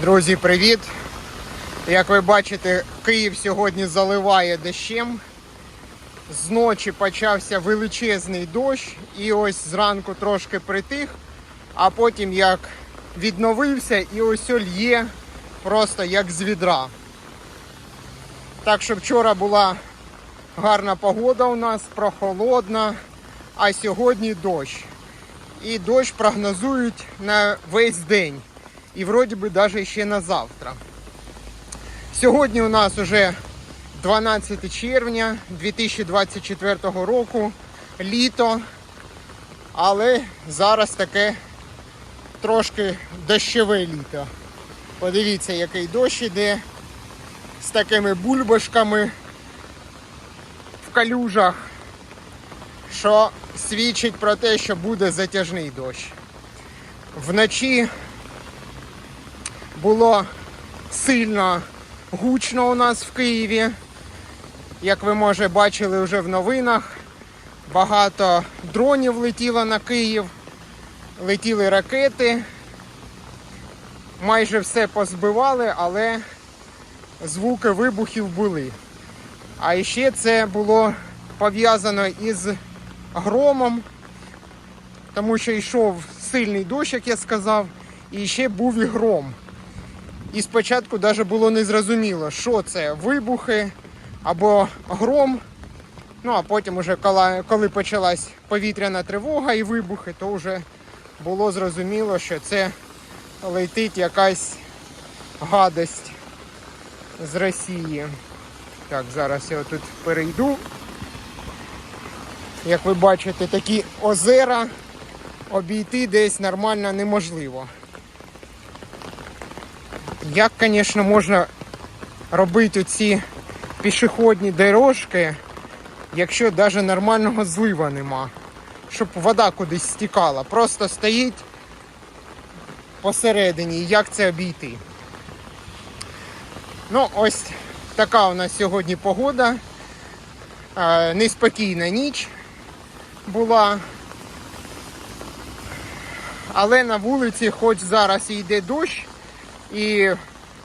Друзі, привіт! Як ви бачите, Київ сьогодні заливає дощем. Зночі почався величезний дощ і ось зранку трошки притих, а потім як відновився і ось лє просто як з відра. Так що вчора була гарна погода у нас, прохолодна, а сьогодні дощ. І дощ прогнозують на весь день. І вроді би навіть ще на завтра. Сьогодні у нас уже 12 червня 2024 року, літо, але зараз таке трошки дощове літо. Подивіться, який дощ іде з такими бульбашками в калюжах, що свідчить про те, що буде затяжний дощ. Вночі було сильно гучно у нас в Києві. Як ви може бачили вже в новинах, багато дронів летіло на Київ, летіли ракети. Майже все позбивали, але звуки вибухів були. А ще це було пов'язано із громом, тому що йшов сильний дощ, як я сказав, і ще був і гром. І спочатку навіть було незрозуміло, що це вибухи або гром. Ну а потім, уже коли, почалась повітряна тривога і вибухи, то вже було зрозуміло, що це летить якась гадость з Росії. Так, зараз я тут перейду. Як ви бачите, такі озера обійти десь нормально неможливо. Як, звісно, можна робити ці пішохідні дорожки, якщо навіть нормального злива нема, щоб вода кудись стікала. Просто стоїть посередині, як це обійти. Ну, ось така у нас сьогодні погода. Е, Неспокійна ніч була. Але на вулиці, хоч зараз і йде дощ, і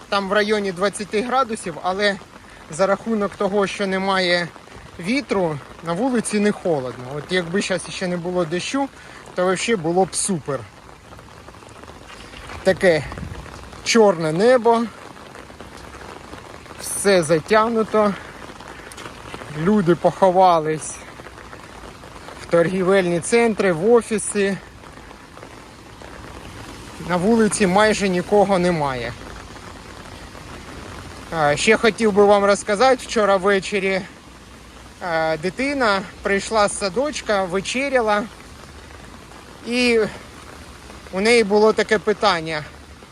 там в районі 20 градусів, але за рахунок того, що немає вітру, на вулиці не холодно. От якби зараз ще не було дощу, то взагалі було б супер. Таке чорне небо, все затягнуто, люди поховались в торгівельні центри, в офіси. На вулиці майже нікого немає. Ще хотів би вам розказати, вчора ввечері дитина прийшла з садочка, вечеряла, і у неї було таке питання: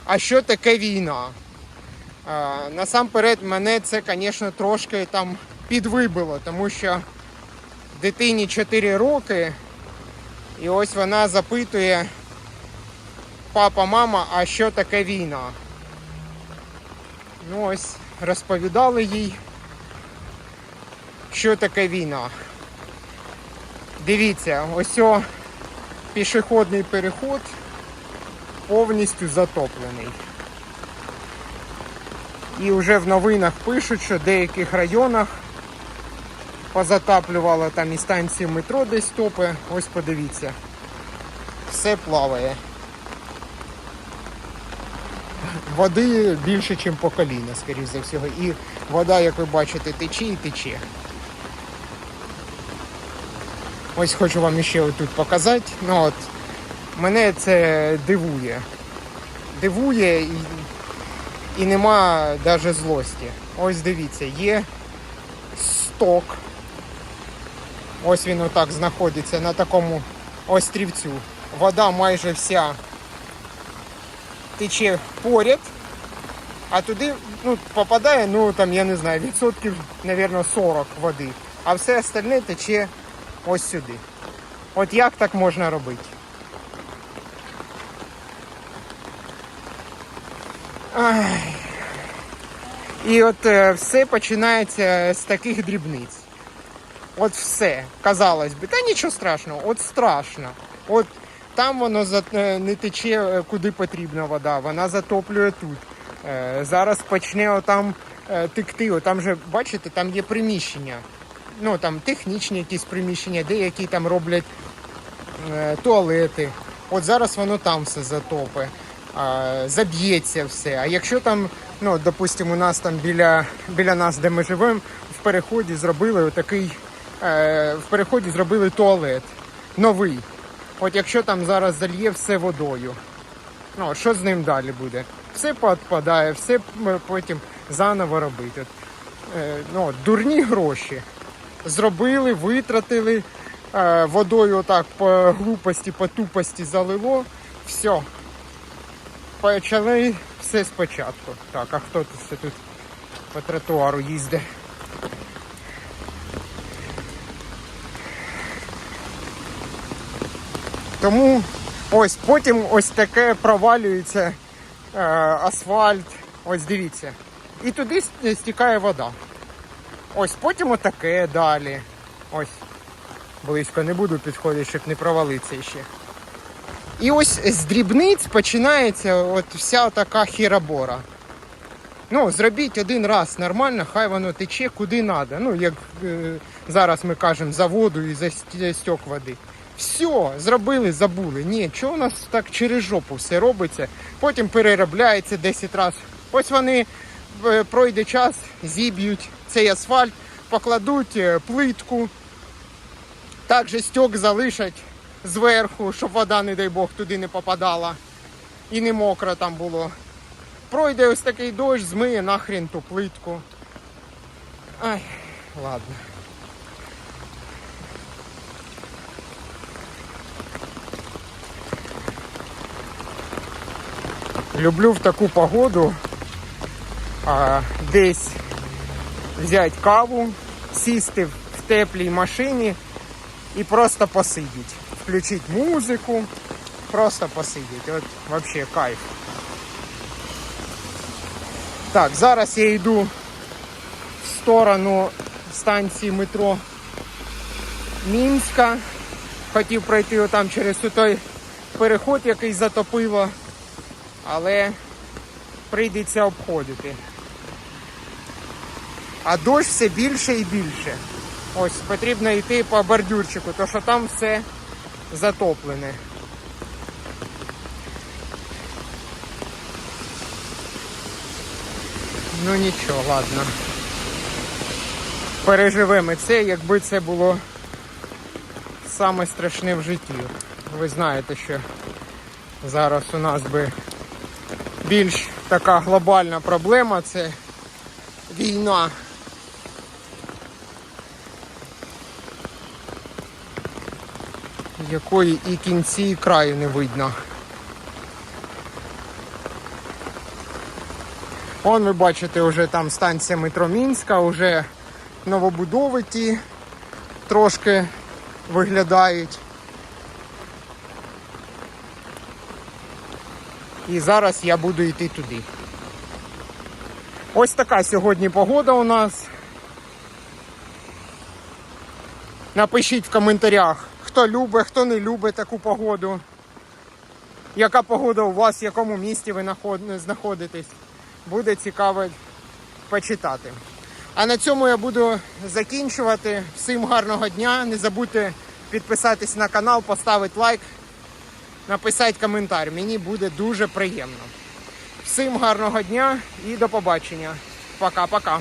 а що таке війна? Насамперед мене це, звісно, трошки там підвибило, тому що дитині 4 роки, і ось вона запитує папа, мама, а що таке війна? Ну ось розповідали їй, що таке війна. Дивіться, ось о пішохідний переход повністю затоплений. І вже в новинах пишуть, що в деяких районах позатаплювало там і станції метро десь топи. Ось подивіться. Все плаває води більше, ніж по коліна, скоріш за всього. І вода, як ви бачите, тече і тече. Ось хочу вам ще тут показати. Ну от, Мене це дивує. Дивує і, і нема навіть злості. Ось дивіться, є сток. Ось він отак знаходиться на такому острівцю. Вода майже вся тече поряд, а туди ну, попадає, ну там, я не знаю, відсотків, мабуть, 40 води. А все остальне тече ось сюди. От як так можна робити? Ай. І от е, все починається з таких дрібниць. От все, казалось би, та нічого страшного, от страшно. От там воно е, не тече е, куди потрібна вода, вона затоплює тут. Е, зараз почне отам текти. Отам же, бачите, там є приміщення. Ну там технічні якісь приміщення, деякі там роблять туалети. От зараз воно там все затопе, заб'ється все. А якщо там, ну, допустимо, у нас там біля, біля нас, де ми живемо, в переході зробили отакий, в переході зробили туалет новий. От якщо там зараз зальє все водою, ну що з ним далі буде? Все підпадає, все потім заново робити. Е, ну, дурні гроші. Зробили, витратили, е, водою отак по глупості, по тупості залило. Все. Почали все спочатку. Так, а хто тут тут по тротуару їздить? Тому ось потім ось таке провалюється е, асфальт. Ось дивіться. І туди стікає вода. Ось потім отаке далі. Ось. Близько не буду підходити, щоб не провалитися ще. І ось з дрібниць починається от вся така хіробора. Ну, зробіть один раз нормально, хай воно тече куди треба. Ну, як е, зараз ми кажемо, за воду і за стік води. Все, зробили, забули. Ні, чого у нас так через жопу все робиться, потім переробляється 10 разів. Ось вони е, пройде час, зіб'ють цей асфальт, покладуть е, плитку, також стік залишать зверху, щоб вода, не дай Бог, туди не попадала і не мокро там було. Пройде ось такий дощ, змиє нахрен ту плитку. Ай, ладно. Люблю в таку погоду а, десь взяти каву, сісти в теплій машині і просто посидіти. Включити музику, просто посидіти. От взагалі кайф. Так, зараз я йду в сторону станції метро Мінська. Хотів пройти отам через той переход, який затопило, але прийдеться обходити. А дощ все більше і більше. Ось потрібно йти по бордюрчику, тому що там все затоплене. Ну нічого, ладно. Переживемо це, якби це було саме страшне в житті. Ви знаєте, що зараз у нас би більш така глобальна проблема це війна. Якої і кінці, і краю не видно. Вон ви бачите, вже там станція метро Мінська, вже новобудови ті трошки виглядають. І зараз я буду йти туди. Ось така сьогодні погода у нас. Напишіть в коментарях, хто любить, хто не любить таку погоду. Яка погода у вас, в якому місті ви знаходитесь. Буде цікаво почитати. А на цьому я буду закінчувати. Всім гарного дня. Не забудьте підписатись на канал, поставити лайк, написати коментар. Мені буде дуже приємно. Всім гарного дня і до побачення. Пока-пока.